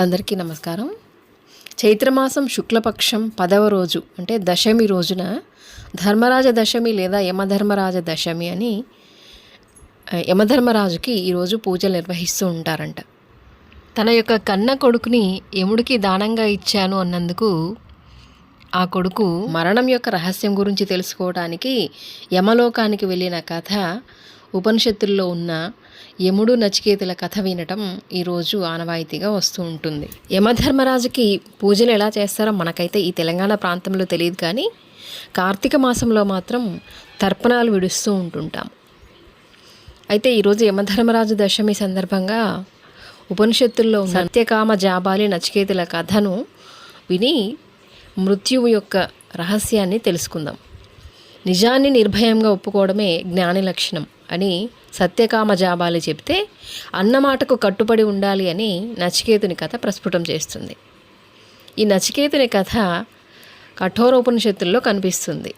అందరికీ నమస్కారం. చైత్రమాసం శుక్లపక్షం పదవ రోజు అంటే దశమి రోజున ధర్మరాజ దశమి లేదా యమధర్మరాజ దశమి అని యమధర్మరాజుకి ఈరోజు పూజలు నిర్వహిస్తూ ఉంటారంట. తన యొక్క కన్న కొడుకుని యముడికి దానంగా ఇచ్చాను అన్నందుకు ఆ కొడుకు మరణం యొక్క రహస్యం గురించి తెలుసుకోవడానికి యమలోకానికి వెళ్ళిన కథ ఉపనిషత్తుల్లో ఉన్న యముడు నచికేతుల కథ వినటం ఈరోజు ఆనవాయితీగా వస్తూ ఉంటుంది. యమధర్మరాజుకి పూజలు ఎలా చేస్తారో మనకైతే ఈ తెలంగాణ ప్రాంతంలో తెలియదు కానీ కార్తీక మాసంలో మాత్రం తర్పణాలు విడుస్తూ ఉంటుంటాం. అయితే ఈరోజు యమధర్మరాజు దశమి సందర్భంగా ఉపనిషత్తుల్లో సత్యకామ జాబాలి నచికేతుల కథను విని మృత్యువు యొక్క రహస్యాన్ని తెలుసుకుందాం. నిజాన్ని నిర్భయంగా ఒప్పుకోవడమే జ్ఞాని లక్షణం అని సత్యకామ జాబాలి చెబితే అన్నమాటకు కట్టుబడి ఉండాలి అని నచికేతుని కథ ప్రస్ఫుటం చేస్తుంది. ఈ నచికేతుని కథ కఠోరోపనిషత్తుల్లో కనిపిస్తుంది.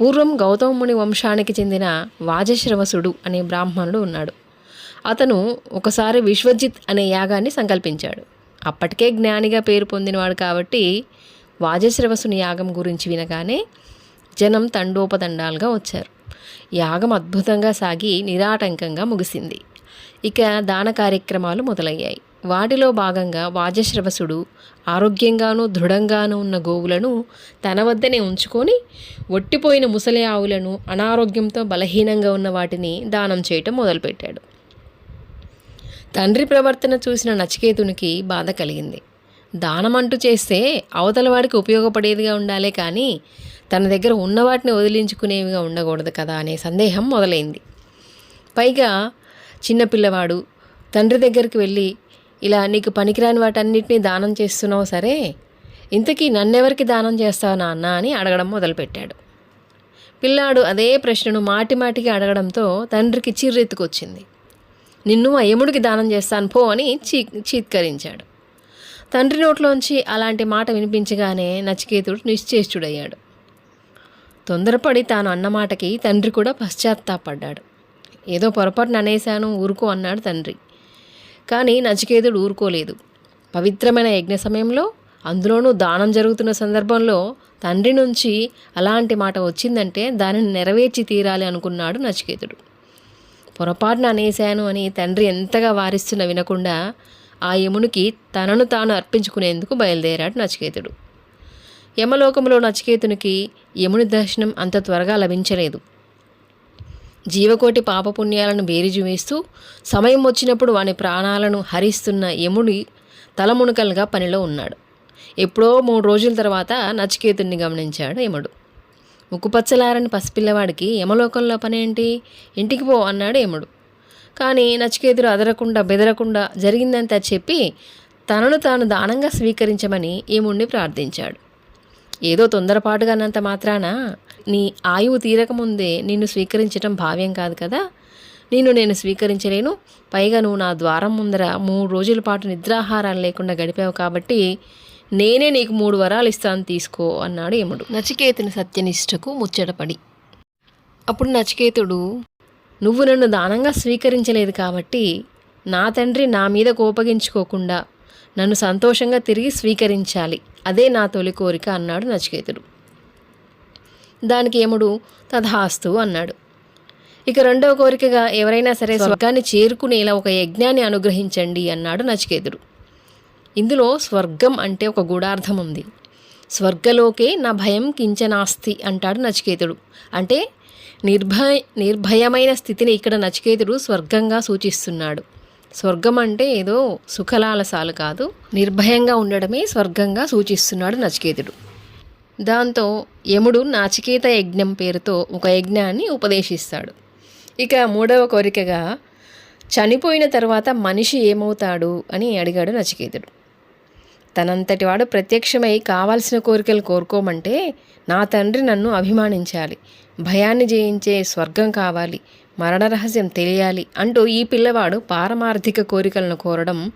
పూర్వం గౌతముని వంశానికి చెందిన వాజశ్రవసుడు అనే బ్రాహ్మణుడు ఉన్నాడు. అతను ఒకసారి విశ్వజిత్ అనే యాగాన్ని సంకల్పించాడు. అప్పటికే జ్ఞానిగా పేరు పొందినవాడు కాబట్టి వాజశ్రవసుని యాగం గురించి వినగానే జనం తండోపతండాలుగా వచ్చారు. యాగం అద్భుతంగా సాగి నిరాటంకంగా ముగిసింది. ఇక దాన కార్యక్రమాలు మొదలయ్యాయి. వాటిలో భాగంగా వాజశ్రవసుడు ఆరోగ్యంగానూ దృఢంగానూ ఉన్న గోవులను తన వద్దనే ఉంచుకొని ఒట్టిపోయిన ముసలి ఆవులను అనారోగ్యంతో బలహీనంగా ఉన్న వాటిని దానం చేయటం మొదలుపెట్టాడు. తండ్రి ప్రవర్తన చూసిన నచికేతునికి బాధ కలిగింది. దానం అంటూ చేస్తే అవతల వాడికి ఉపయోగపడేదిగా ఉండాలే కానీ తన దగ్గర ఉన్న వాటిని వదిలించుకునేవిగా ఉండకూడదు కదా అనే సందేహం మొదలైంది. పైగా చిన్నపిల్లవాడు తండ్రి దగ్గరికి వెళ్ళి ఇలా నీకు పనికిరాని వాటన్నిటినీ దానం చేస్తున్నావు సరే ఇంతకీ నన్నెవరికి దానం చేస్తావు నాన్న? అని అడగడం మొదలుపెట్టాడు. పిల్లాడు అదే ప్రశ్నను మాటి మాటికి అడగడంతో తండ్రికి చిర్రెత్తుకొచ్చింది నిన్ను ఆ యముడికి దానం చేస్తాను పో అని చీ చీత్కరించాడు. తండ్రి నోట్లోంచి అలాంటి మాట వినిపించగానే నచికేతుడు నిశ్చేష్టుడయ్యాడు. తొందరపడి తాను అన్న మాటకి తండ్రి కూడా పశ్చాత్తాపడ్డాడు. ఏదో పొరపాటున అనేశాను ఊరుకో అన్నాడు తండ్రి. కానీ నచికేతుడు ఊరుకోలేదు. పవిత్రమైన యజ్ఞ సమయంలో అందులోనూ దానం జరుగుతున్న సందర్భంలో తండ్రి నుంచి అలాంటి మాట వచ్చిందంటే దానిని నెరవేర్చి తీరాలి అనుకున్నాడు నచికేతుడు. పొరపాటున అనేశాను అని తండ్రి ఎంతగా వారిస్తున్న వినకుండా ఆ యమునికి తనను తాను అర్పించుకునేందుకు బయలుదేరాడు నచికేతుడు. యమలోకములో నచికేతునికి యముని దర్శనం అంత త్వరగా లభించలేదు. జీవకోటి పాపపుణ్యాలను బేరీజు వేస్తూ సమయం వచ్చినప్పుడు వాని ప్రాణాలను హరిస్తున్న యముడి తలమునకలుగా పనిలో ఉన్నాడు. ఎప్పుడో మూడు రోజుల తర్వాత నచికేతుడిని గమనించాడు యముడు. ముక్కుపచ్చలారని పసిపిల్లవాడికి యమలోకంలో పనేంటి? ఇంటికి పో అన్నాడు యముడు. కానీ నచికేతుడు అదరకుండా బెదరకుండా జరిగిందంతా చెప్పి తనను తాను దానంగా స్వీకరించమని యముణ్ణి ప్రార్థించాడు. ఏదో తొందరపాటుగా అన్నంత మాత్రాన నీ ఆయువు తీరకముందే నిన్ను స్వీకరించటం భావ్యం కాదు కదా. నిన్ను నేను స్వీకరించలేను. పైగా నువ్వు నా ద్వారం ముందర మూడు రోజుల పాటు నిద్రాహారాలు లేకుండా గడిపావు కాబట్టి నేనే నీకు మూడు వరాలు ఇస్తాను తీసుకో అన్నాడు యముడు. నచికేతుని సత్యనిష్టకు ముచ్చటపడి. అప్పుడు నచికేతుడు నువ్వు నన్ను దానంగా స్వీకరించలేదు కాబట్టి నా తండ్రి నా మీద కోపగించుకోకుండా నన్ను సంతోషంగా తిరిగి స్వీకరించాలి. అదే నా తొలి కోరిక అన్నాడు నచికేతుడు. దానికి యముడు తథాస్తు అన్నాడు. ఇక రెండవ కోరికగా ఎవరైనా సరే స్వర్గాన్ని చేరుకునేలా ఒక యజ్ఞాన్ని అనుగ్రహించండి అన్నాడు నచికేతుడు. ఇందులో స్వర్గం అంటే ఒక గూఢార్థం ఉంది. స్వర్గలోకే నా భయం కించనాస్తి అంటాడు నచికేతుడు. అంటే నిర్భయ నిర్భయమైన స్థితిని ఇక్కడ నచికేతుడు స్వర్గంగా సూచిస్తున్నాడు. స్వర్గం అంటే ఏదో సుఖలాలసాలు కాదు. నిర్భయంగా ఉండడమే స్వర్గంగా సూచిస్తున్నాడు నచికేతుడు. దాంతో యముడు నాచికేత యజ్ఞం పేరుతో ఒక యజ్ఞాన్ని ఉపదేశిస్తాడు. ఇక మూడవ కోరికగా చనిపోయిన తర్వాత మనిషి ఏమవుతాడు అని అడిగాడు నచికేతుడు. తనంతటి వాడు ప్రత్యక్షమై కావాల్సిన కోరికలు కోరుకోమంటే నా తండ్రి నన్ను అభిమానించాలి. భయాన్ని జయించే స్వర్గం కావాలి. మరణ రహస్యం తెలియాలి అంటూ ఈ పిల్లవాడు పారమార్థిక కోరికలను కోరడం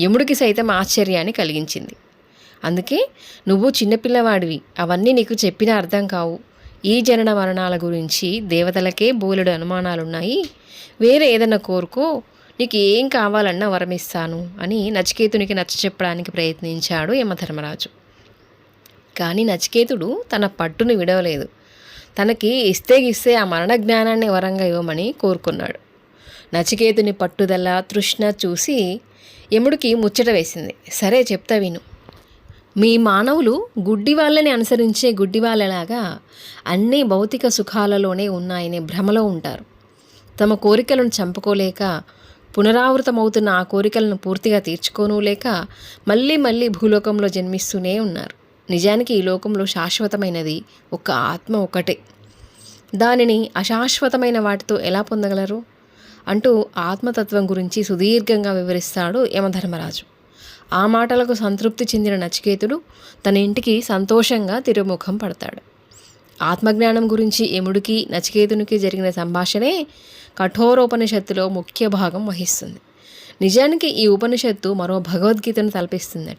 యముడికి సైతం ఆశ్చర్యాన్ని కలిగించింది. అందుకే నువ్వు చిన్నపిల్లవాడివి అవన్నీ నీకు చెప్పినా అర్థం కావు. ఈ జనన మరణాల గురించి దేవతలకే బోలెడు అనుమానాలున్నాయి. వేరే ఏదైనా కోరుకో నీకు ఏం కావాలన్నా వరమిస్తాను అని నచికేతునికి నచ్చ చెప్పడానికి ప్రయత్నించాడు యమధర్మరాజు. కానీ నచికేతుడు తన పట్టును విడవలేదు. తనకి ఇస్తే ఇస్తే ఆ మరణ జ్ఞానాన్ని వరంగా ఇవ్వమని కోరుకున్నాడు. నచికేతుని పట్టుదల తృష్ణ చూసి యముడికి ముచ్చట వేసింది. సరే చెప్తా విను. మీ మానవులు గుడ్డి వాళ్ళని అనుసరించే గుడ్డి వాళ్ళలాగా అన్ని భౌతిక సుఖాలలోనే ఉన్నాయనే భ్రమలో ఉంటారు. తమ కోరికలను చంపుకోలేక పునరావృతమవుతున్న ఆ కోరికలను పూర్తిగా తీర్చుకోను లేక మళ్ళీ మళ్ళీ భూలోకంలో జన్మిస్తూనే ఉన్నారు. నిజానికి ఈ లోకంలో శాశ్వతమైనది ఒక ఆత్మ ఒకటే. దానిని అశాశ్వతమైన వాటితో ఎలా పొందగలరు? అంటూ ఆత్మతత్వం గురించి సుదీర్ఘంగా వివరిస్తాడు యమధర్మరాజు. ఆ మాటలకు సంతృప్తి చెందిన నచికేతుడు తన ఇంటికి సంతోషంగా తిరుముఖం పడతాడు. ఆత్మజ్ఞానం గురించి యముడికి నచికేతునికి జరిగిన సంభాషణే కఠోరోపనిషత్తులో ముఖ్య భాగం వహిస్తుంది. నిజానికి ఈ ఉపనిషత్తు మరో భగవద్గీతను తలపిస్తుందట.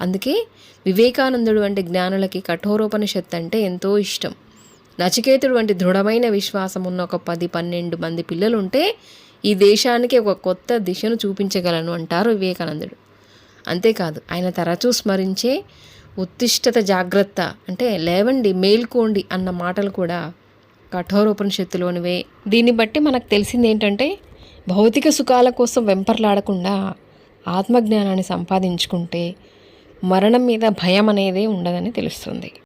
అందుకే వివేకానందుడు వంటి జ్ఞానులకి కఠోరోపనిషత్తు అంటే ఎంతో ఇష్టం. నచికేతుడు వంటి దృఢమైన విశ్వాసం ఉన్న ఒక పది పన్నెండు మంది పిల్లలుంటే ఈ దేశానికి ఒక కొత్త దిశను చూపించగలను అంటారు వివేకానందుడు. అంతేకాదు ఆయన తరచూ స్మరించే ఉత్తిష్టత జాగ్రత్త అంటే లేవండి మేల్కోండి అన్న మాటలు కూడా కఠోరోపనిషత్తులోనివే. దీన్ని బట్టి మనకు తెలిసింది ఏంటంటే భౌతిక సుఖాల కోసం వెంపర్లాడకుండా ఆత్మజ్ఞానాన్ని సంపాదించుకుంటే మరణం మీద భయం అనేది ఉండదని తెలుస్తుంది.